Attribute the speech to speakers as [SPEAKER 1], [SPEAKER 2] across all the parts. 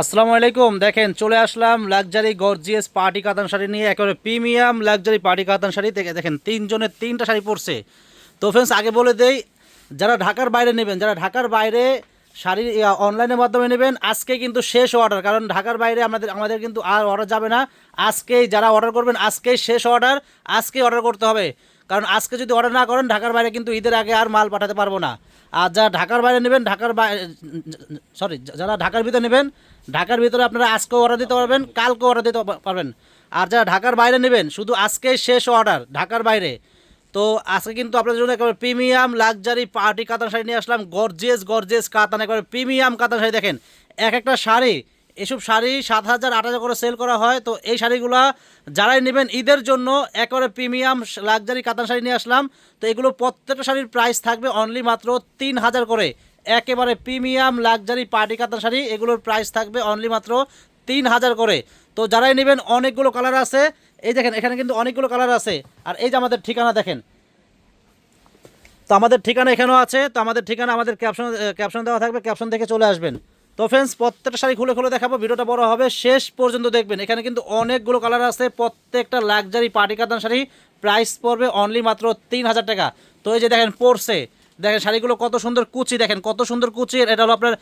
[SPEAKER 1] আসসালামু আলাইকুম। দেখেন, চলে আসলাম লাক্সারি গর্জিয়াস পার্টি কাতান শাড়ি নিয়ে একেবারে প্রিমিয়াম লাক্সারি পার্টি কাতান শাড়ি থেকে। দেখেন, তিনজনের তিনটা শাড়ি পরছে। তো ফ্রেন্ডস আগে বলে দেই, যারা ঢাকার বাইরে নেবেন, যারা ঢাকার বাইরে শাড়ি অনলাইনের মাধ্যমে নেবেন, আজকে কিন্তু শেষ অর্ডার কারণ ঢাকার বাইরে আমাদের আমাদের কিন্তু আর অর্ডার যাবে না। আজকেই যারা অর্ডার করবেন, আজকেই শেষ অর্ডার আজকেই অর্ডার করতে হবে। কারণ আজকে যদি অর্ডার না করেন, ঢাকার বাইরে কিন্তু ঈদের আগে আর মাল পাঠাতে পারব না। আর যারা ঢাকার বাইরে নেবেন, ঢাকার বাইরে সরি যারা ঢাকার ভিতরে নেবেন ঢাকার ভিতরে আপনারা আজকেও অর্ডার দিতে পারবেন, কালকেও অর্ডার দিতে পারবেন। আর যারা ঢাকার বাইরে নেবেন, শুধু আজকেই শেষ অর্ডার ঢাকার বাইরে। তো আজকে কিন্তু আপনাদের জন্য একেবারে প্রিমিয়াম লাক্সারি পার্টি কাতান শাড়ি নিয়ে আসলাম। গর্জেস গর্জেস কাতান একেবারে প্রিমিয়াম কাতান শাড়ি দেখেন। এক একটা শাড়ি, এসব শাড়ি সাত হাজার, আট হাজার করে সেল করা হয়। তো এই শাড়িগুলো যারাই নেবেন, ঈদের জন্য একেবারে প্রিমিয়াম লাক্সারি কাতান শাড়ি নিয়ে আসলাম। তো এগুলো প্রত্যেকটা শাড়ির প্রাইস থাকবে অনলি মাত্র তিন হাজার করে। একেবারে প্রিমিয়াম লাক্সারি পার্টি কাতান শাড়ি, এগুলোর প্রাইস থাকবে অনলি মাত্র তিন হাজার করে। তো যারাই নেবেন, অনেকগুলো কালার আছে। এই দেখেন, এখানে কিন্তু অনেকগুলো কালার আছে। আর এই যে আমাদের ঠিকানা দেখেন। তো আমাদের ঠিকানা এখানেও আছে। তো আমাদের ঠিকানা, আমাদের ক্যাপশন ক্যাপশন দেওয়া থাকবে। ক্যাপশন থেকে চলে আসবেন। তো ফ্রেন্ডস প্রত্যেকটা শাড়ি খুলে খুলে দেখাবো। ভিডিওটা বড় হবে। শেষ পর্যন্ত দেখবেন। এখানে কিন্তু অনেকগুলো কালার আছে। প্রত্যেকটা লাক্সারি পার্টি কাতান শাড়ি প্রাইস পড়বে অনলি মাত্র তিন হাজার টাকা। তো এই যে দেখেন, পড়ছে। দেখেন শাড়িগুলো কত সুন্দর কুচি, দেখেন কত সুন্দর কুচি এটা হলো আপনার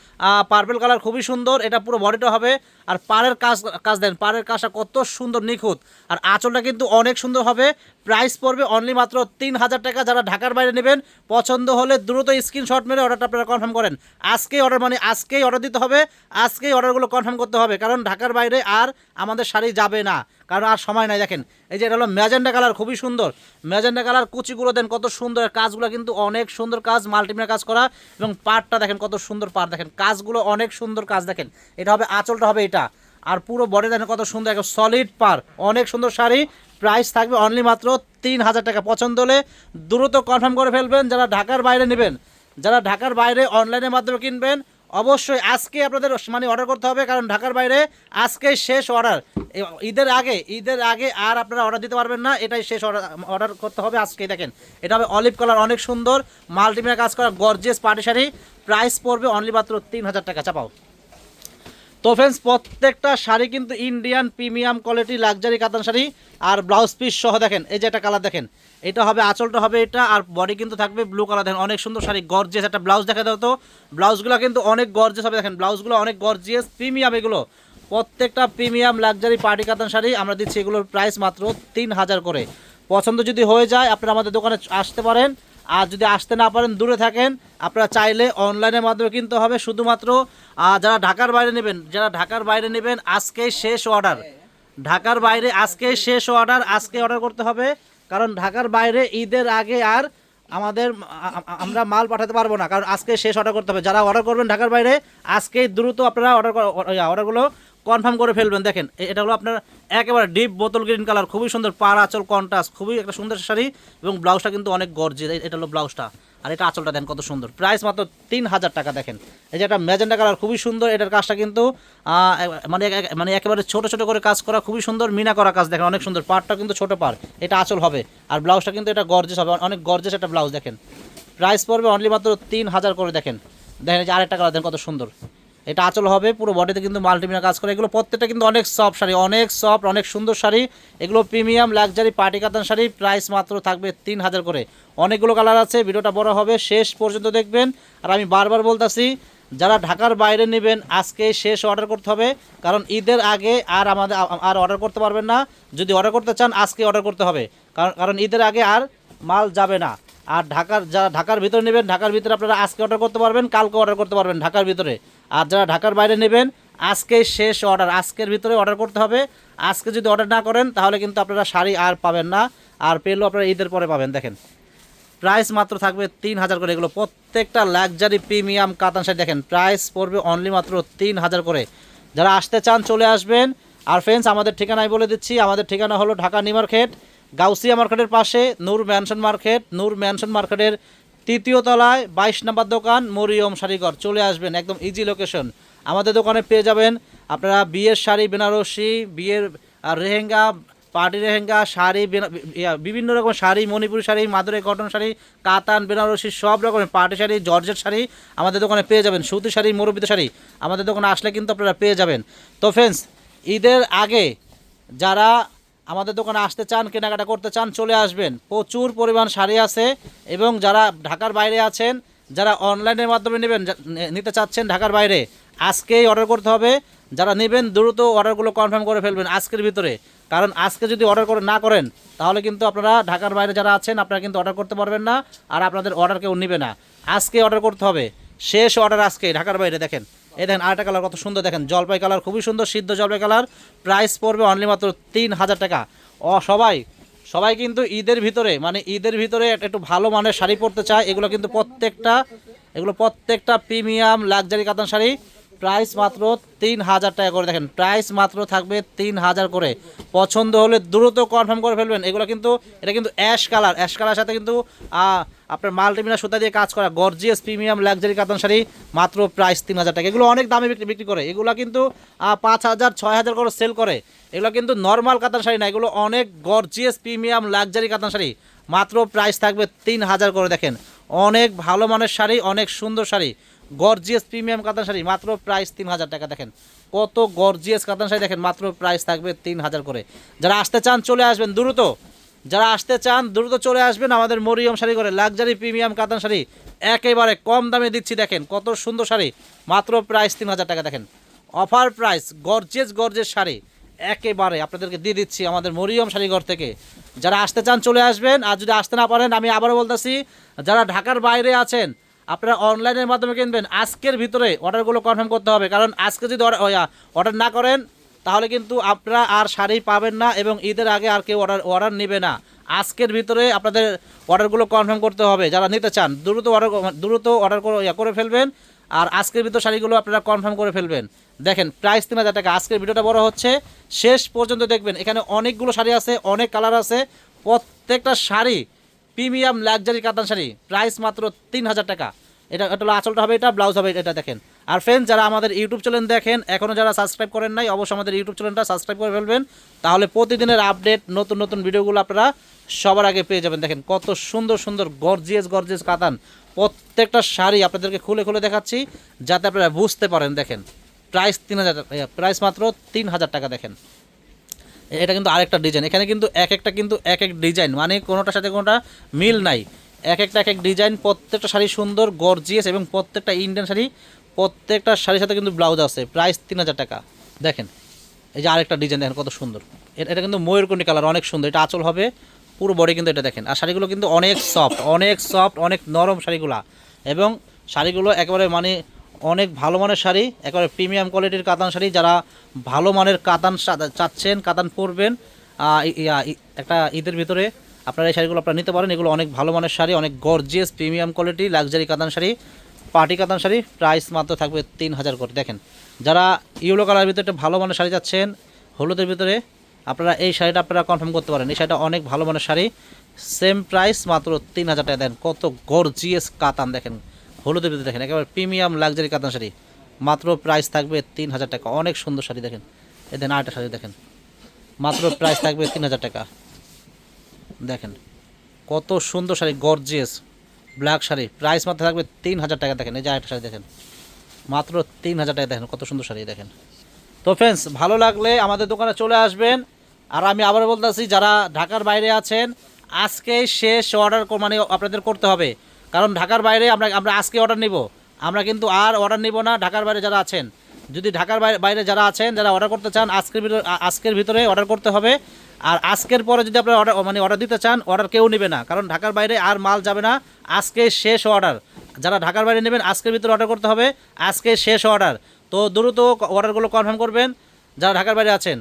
[SPEAKER 1] পার্পেল কালার খুবই সুন্দর। এটা পুরো বডিটা হবে। আর পাড়ের কাজ কাজ দেন পাড়ের কাজটা কত সুন্দর নিখুঁত। আর আঁচলটা কিন্তু অনেক সুন্দর হবে। প্রাইস পড়বে অনলি মাত্র তিন হাজার টাকা। যারা ঢাকার বাইরে নেবেন, পছন্দ হলে দ্রুত স্ক্রিনশট মেরে অর্ডারটা আপনারা কনফার্ম করেন। আজকেই অর্ডার মানে আজকেই অর্ডার দিতে হবে। আজকেই অর্ডারগুলো কনফার্ম করতে হবে। কারণ ঢাকার বাইরে আর আমাদের শাড়ি যাবে না। কারণ আর সময় নাই, দেখেন। এই যে এটা হলো ম্যাজেন্ডা কালার, খুবই সুন্দর। ম্যাজেন্ডা কালার, কুচিগুলো দেন, কত সুন্দর। কাজগুলো কিন্তু অনেক সুন্দর কাজ মাল্টিমিডিয়া কাজ করা। এবং পাটটা দেখেন, কত সুন্দর পাট দেখেন। কাজগুলো অনেক সুন্দর কাজ, দেখেন। এটা হবে, আঁচলটা হবে এটা। আর পুরো বডি দেখেন, কত সুন্দর একটা সলিড পার অনেক সুন্দর শাড়ি। প্রাইস থাকবে অনলি মাত্র তিন হাজার টাকা। পছন্দ হলে দ্রুত কনফার্ম করে ফেলবেন। যারা ঢাকার বাইরে নেবেন, যারা ঢাকার বাইরে অনলাইনের মাধ্যমে কিনবেন অবশ্যই আজকে আপনাদের মানে অর্ডার করতে হবে, কারণ ঢাকার বাইরে আজকে শেষ অর্ডার ঈদের আগে ঈদের আগে আর আপনারা অর্ডার দিতে পারবেন না, এটাই শেষ অর্ডার অর্ডার করতে হবে আজকেই দেখেন। এটা হবে অলিভ কালার অনেক সুন্দর মাল্টিমিডিয়া কাজ করা গর্জেস পার্টি শাড়ি প্রাইস পড়বে অনলি মাত্র তিন হাজার টাকা, চাপাও। তো ফ্রেন্ডস প্রত্যেকটা শাড়ি কিন্তু ইন্ডিয়ান প্রিমিয়াম কোয়ালিটি লাক্সারি কাতান শাড়ি আর ব্লাউজ পিস সহ দেখেন, এই যে একটা কালার দেখেন, এটা হবে, আঁচলটা হবে এটা আর বডি কিন্তু থাকবে ব্লু কালার দেখেন অনেক সুন্দর শাড়ি গর্জিয়াস একটা ব্লাউজ দেখা দাও তো। ব্লাউজগুলো কিন্তু অনেক গর্জিয়াস হবে, দেখেন ব্লাউজগুলো অনেক গর্জিয়াস প্রিমিয়াম এগুলো। প্রত্যেকটা প্রিমিয়াম লাক্সারি পার্টি কাতান শাড়ি আমরা দিচ্ছি এগুলোর প্রাইস মাত্র তিন হাজার করে। পছন্দ যদি হয়ে যায়, আপনারা আমাদের দোকানে আসতে পারেন। আর যদি আসতে না পারেন, দূরে থাকেন, আপনারা চাইলে অনলাইনের মাধ্যমে কিনতে হবে। শুধুমাত্র যারা ঢাকার বাইরে নেবেন, যারা ঢাকার বাইরে নেবেন আজকেই শেষ অর্ডার ঢাকার বাইরে আজকেই শেষ অর্ডার আজকে অর্ডার করতে হবে। কারণ ঢাকার বাইরে ঈদের আগে আর আমাদের আমরা মাল পাঠাতে পারব না। কারণ আজকে শেষ অর্ডার করতে হবে। যারা অর্ডার করবেন ঢাকার বাইরে, আজকেই দ্রুত আপনারা অর্ডার অর্ডারগুলো কনফার্ম করে ফেলবেন। দেখেন এটা হলো আপনার একেবারে ডিপ বোতল গ্রিন কালার খুবই সুন্দর পার আঁচল কন্ট্রাস্ট খুবই একটা সুন্দর শাড়ি এবং ব্লাউজটা কিন্তু অনেক গর্জে এটা হলো ব্লাউজটা আর এটা আঁচলটা দেন কত সুন্দর। প্রাইস মাত্র তিন হাজার টাকা, দেখেন। এই যে একটা ম্যাজেন্ডা কালার খুবই সুন্দর, এটার কাজটা কিন্তু মানে মানে একেবারে ছোট ছোট করে কাজ করা, খুবই সুন্দর মিনা করা কাজ, দেখেন, অনেক সুন্দর। পাটটা কিন্তু ছোট পার এটা আঁচল হবে। আর ব্লাউজটা কিন্তু এটা গর্জেস হবে অনেক গর্জেস একটা ব্লাউজ দেখেন। প্রাইস পড়বে অনলি মাত্র তিন হাজার করে, দেখেন। দেখেন যে আরেকটা কালার দেখেন কত সুন্দর। এটা আঁচল হবে, পুরো বডিতে কিন্তু মাল্টিমিডিয়া কাজ করে। এগুলো প্রত্যেকটা কিন্তু অনেক সফট শাড়ি, অনেক সফট অনেক সুন্দর শাড়ি। এগুলো প্রিমিয়াম লাক্সারি পার্টি কাতান শাড়ি প্রাইস মাত্র থাকবে তিন হাজার করে। অনেকগুলো কালার আছে, ভিডিওটা বড় হবে, শেষ পর্যন্ত দেখবেন। আর আমি বারবার বলতাছি, যারা ঢাকার বাইরে নেবেন, আজকে শেষ অর্ডার করতে হবে। কারণ ঈদের আগে আর আমাদের, আর অর্ডার করতে পারবেন না। যদি অর্ডার করতে চান, আজকে অর্ডার করতে হবে। কারণ কারণ ঈদের আগে আর মাল যাবে না। আর ঢাকার, যারা ঢাকার ভিতরে নেবেন, ঢাকার ভিতরে আপনারা আজকে অর্ডার করতে পারবেন, কালকে অর্ডার করতে পারবেন ঢাকার ভিতরে। আর যারা ঢাকার বাইরে নেবেন, আজকে শেষ অর্ডার আজকের ভিতরে অর্ডার করতে হবে। আজকে যদি অর্ডার না করেন, তাহলে কিন্তু আপনারা শাড়ি আর পাবেন না। আর পেলেও আপনারা ঈদের পরে পাবেন, দেখেন। প্রাইস মাত্র থাকবে তিন হাজার করে। এগুলো প্রত্যেকটা লাক্সারি প্রিমিয়াম কাতান শাড়ি, দেখেন। প্রাইস পড়বে অনলি মাত্র তিন হাজার করে। যারা আসতে চান, চলে আসবেন। আর ফ্রেন্ডস আমাদের ঠিকানায় বলে দিচ্ছি। আমাদের ঠিকানা হলো ঢাকা নিউ মার্কেট গাউসিয়া মার্কেটের পাশে Noor Mansion Market. Noor Mansion মার্কেটের তৃতীয় তলায় বাইশ নম্বর দোকান, মরিয়ম শাড়িঘর চলে আসবেন একদম ইজি লোকেশন আমাদের দোকানে পেয়ে যাবেন আপনারা বিয়ের শাড়ি, বেনারসি, বিয়ের রেহেঙ্গা, পার্টি রেহেঙ্গা, শাড়ি বিভিন্ন রকম শাড়ি, মণিপুরি শাড়ি মাদুরে কটন শাড়ি, কাতান, বেনারসি, সব রকমের পার্টি শাড়ি, জর্জেট শাড়ি আমাদের দোকানে পেয়ে যাবেন। সুতি শাড়ি মুরব্বিত শাড়ি আমাদের দোকানে আসলে কিন্তু আপনারা পেয়ে যাবেন। তো ফ্রেন্ডস ঈদের আগে যারা আমাদের দোকানে আসতে চান, কেনাকাটা করতে চান, চলে আসবেন। প্রচুর পরিমাণ শাড়ি আছে এবং যারা ঢাকার বাইরে আছেন, যারা অনলাইনের মাধ্যমে নেবেন নিতে চাচ্ছেন ঢাকার বাইরে, আজকেই অর্ডার করতে হবে। যারা নেবেন, দ্রুত অর্ডারগুলো কনফার্ম করে ফেলবেন আজকের ভিতরে। কারণ আজকে যদি অর্ডার করে না করেন, তাহলে কিন্তু আপনারা ঢাকার বাইরে যারা আছেন, আপনারা কিন্তু অর্ডার করতে পারবেন না, আর আপনাদের অর্ডার কেউ নেবে না। আজকে অর্ডার করতে হবে। শেষ অর্ডার আজকে ঢাকার বাইরে, দেখেন। এই দেখেন আরেকটা কালার কত সুন্দর দেখেন। জলপাই কালার খুবই সুন্দর, সিদ্ধ জলপাই কালার প্রাইস পড়বে অনলি মাত্র তিন হাজার টাকা। অ, সবাই সবাই কিন্তু ঈদের ভিতরে মানে ঈদের ভিতরে একটা- ভালো মানের শাড়ি পরতে চায়। এগুলো কিন্তু প্রত্যেকটা, এগুলো প্রত্যেকটা প্রিমিয়াম লাক্সারি কাতান শাড়ি। প্রাইস মাত্র তিন হাজার টাকা করে। দেখেন, প্রাইস মাত্র থাকবে তিন হাজার করে। পছন্দ হলে দ্রুত কনফার্ম করে ফেলবেন। এগুলো কিন্তু, এটা কিন্তু অ্যাশ কালার অ্যাশ কালার সাথে কিন্তু আপনার মাল্টিমিনা সুতা দিয়ে কাজ করা গর্জিয়াস প্রিমিয়াম লাক্সারি কাতান শাড়ি মাত্র প্রাইস তিন হাজার টাকা। এগুলো অনেক দামে বিক্রি বিক্রি করে। এগুলো কিন্তু পাঁচ হাজার, ছয় হাজার করে সেল করে। এগুলো কিন্তু নর্মাল কাতান শাড়ি না। এগুলো অনেক গর্জিয়াস প্রিমিয়াম লাক্সারি কাতান শাড়ি। মাত্র প্রাইস থাকবে তিন হাজার করে। দেখেন, অনেক ভালো মানের শাড়ি, অনেক সুন্দর শাড়ি। গর্জিয়াস প্রিমিয়াম কাতান শাড়ি, মাত্র প্রাইস তিন হাজার টাকা। দেখেন, কত গর্জিয়াস কাতান শাড়ি, দেখেন, মাত্র প্রাইস থাকবে তিন হাজার করে। যারা আসতে চান, চলে আসবেন দ্রুত। যারা আসতে চান, দ্রুত চলে আসবেন আমাদের মরিয়ম শাড়ি করে লাক্সারি প্রিমিয়াম কাতান শাড়ি। একেবারে কম দামে দিচ্ছি, দেখেন, কত সুন্দর শাড়ি। মাত্র প্রাইস তিন হাজার টাকা, দেখেন। Offer price gorgeous gorgeous sari. একেবারে আপনাদেরকে দিয়ে দিচ্ছি আমাদের মরিয়ম শাড়িঘর থেকে। যারা আসতে চান, চলে আসবেন। আর যদি আসতে না পারেন, আমি আবারও বলতেছি, যারা ঢাকার বাইরে আছেন আপনারা অনলাইনের মাধ্যমে কিনবেন। আজকের ভিতরে অর্ডারগুলো কনফার্ম করতে হবে। কারণ আজকে যদি অর্ডার না করেন, তাহলে কিন্তু আপনারা আর শাড়ি পাবেন না এবং ঈদের আগে আর কেউ অর্ডার অর্ডার নেবে না। আজকের ভিতরে আপনাদের অর্ডারগুলো কনফার্ম করতে হবে। যারা নিতে চান, দ্রুত অর্ডার দ্রুত অর্ডার করে ফেলবেন। আর আজকের ভিতর শাড়িগুলো আপনারা কনফার্ম করে ফেলবেন। দেখেন প্রাইস তিন হাজার টাকা। আজকের ভিডিওটা বড় হচ্ছে। শেষ পর্যন্ত দেখবেন, এখানে অনেকগুলো শাড়ি আছে, অনেক কালার আছে। প্রত্যেকটা শাড়ি প্রিমিয়াম লাক্সারি কাতান শাড়ি প্রাইস মাত্র তিন হাজার টাকা। এটা এটা আঁচলটা হবে এটা ব্লাউজ হবে এটা দেখেন। আর ফ্রেন্ড যারা আমাদের ইউটিউব চ্যানেল দেখেন এখনও যারা সাবস্ক্রাইব করেন নাই, অবশ্যই আমাদের ইউটিউব চ্যানেলটা সাবস্ক্রাইব করে ফেলবেন। তাহলে প্রতিদিনের আপডেট নতুন নতুন ভিডিওগুলো আপনারা সবার আগে পেয়ে যাবেন। দেখেন কত সুন্দর সুন্দর গর্জিয়াস গর্জিয়াস কাতান। প্রত্যেকটা শাড়ি আপনাদেরকে খুলে খুলে দেখাচ্ছি, যাতে আপনারা বুঝতে পারেন। দেখেন প্রাইস তিন হাজার প্রাইস মাত্র তিন হাজার টাকা, দেখেন। এটা কিন্তু আরেকটা ডিজাইন এখানে কিন্তু এক একটা কিন্তু এক এক ডিজাইন মানে কোনোটার সাথে কোনোটা মিল নাই। এক একটা এক এক ডিজাইন প্রত্যেকটা শাড়ি সুন্দর গর্জিয়াস এবং প্রত্যেকটা ইন্ডিয়ান শাড়ি, প্রত্যেকটা শাড়ির সাথে কিন্তু ব্লাউজ আছে প্রাইস তিন হাজার টাকা। দেখেন, এই যে আরেকটা ডিজাইন দেখেন কত সুন্দর। এটা কিন্তু ময়ূরকণ্ঠী কালার অনেক সুন্দর। এটা আঁচল হবে, পুরো বডি কিন্তু এটা দেখেন। আর শাড়িগুলো কিন্তু অনেক সফট অনেক সফট অনেক নরম শাড়িগুলা। এবং শাড়িগুলো একেবারে মানে অনেক ভালো মানের শাড়ি, একেবারে প্রিমিয়াম কোয়ালিটির কাতান শাড়ি। যারা ভালো মানের কাতান চাচ্ছেন, কাতান পরবেন একটা ঈদের ভিতরে আপনারা এই শাড়িগুলো আপনারা নিতে পারেন। এগুলো অনেক ভালো মানের শাড়ি, অনেক গর্জিয়াস প্রিমিয়াম কোয়ালিটি লাক্সারি কাতান শাড়ি পার্টি কাতান শাড়ি। প্রাইস মাত্র থাকবে তিন হাজার করে দেখেন, যারা ইউলো কালারের ভিতরে একটা ভালো মানের শাড়ি চাচ্ছেন, হলুদের ভিতরে আপনারা এই শাড়িটা আপনারা কনফার্ম করতে পারেন। এই শাড়িটা অনেক ভালো মানের শাড়ি। সেম প্রাইস মাত্র তিন হাজার টাকা দেন। কত গর্জিয়াস কাতান, দেখেন। হলুদের ভিতরে দেখেন, একেবারে প্রিমিয়াম লাক্সারি কাতান শাড়ি। মাত্র প্রাইস থাকবে তিন হাজার টাকা। অনেক সুন্দর শাড়ি দেখেন। এ দেন আরেকটা শাড়ি দেখেন। মাত্র প্রাইস থাকবে তিন হাজার টাকা। দেখেন, কত সুন্দর sari gorgeous black sari. Price মাত্র থাকবে তিন হাজার টাকা দেখেন। এই যে আরেকটা শাড়ি দেখেন। মাত্র তিন হাজার টাকা দেখেন, কত সুন্দর শাড়ি দেখেন। তো ফ্রেন্ডস ভালো লাগলে আমাদের দোকানে চলে আসবেন। আর আমি আবার বলতেছি, যারা ঢাকার বাইরে আছেন, আজকেই শেষ অর্ডার মানে আপনাদের করতে হবে। কারণ ঢাকার বাইরে আমরা আমরা আজকে অর্ডার নিব। আমরা কিন্তু আর অর্ডার নিব না, ঢাকার বাইরে যারা আছেন। যদি ঢাকার বাইরে যারা আছেন, যারা অর্ডার করতে চান, আজকের ভিতরে আজকের ভিতরে অর্ডার করতে হবে। আর আজকের পরে যদি আপনারা অর্ডার মানে অর্ডার দিতে চান অর্ডার কেউ নেবে না। কারণ ঢাকার বাইরে আর মাল যাবে না। আজকে শেষ অর্ডার যারা ঢাকার বাইরে নেবেন, আজকের ভিতরে অর্ডার করতে হবে। আজকে শেষ অর্ডার তো দ্রুত অর্ডারগুলো কনফার্ম করবেন। যারা ঢাকার বাইরে আছেন।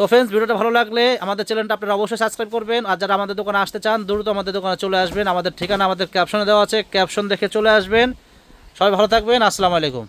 [SPEAKER 1] তো ফ্রেন্ডস ভিডিওটা ভালো লাগলে আমাদের চ্যানেলটা আপনারা অবশ্যই সাবস্ক্রাইব করবেন। আর যারা আমাদের দোকানে আসতে চান, দ্রুত আমাদের দোকানে চলে আসবেন। আমাদের ঠিকানা, আমাদের ক্যাপশনে দেওয়া আছে ক্যাপশন দেখে চলে আসবেন। সবাই ভালো থাকবেন। আসসালামু আলাইকুম।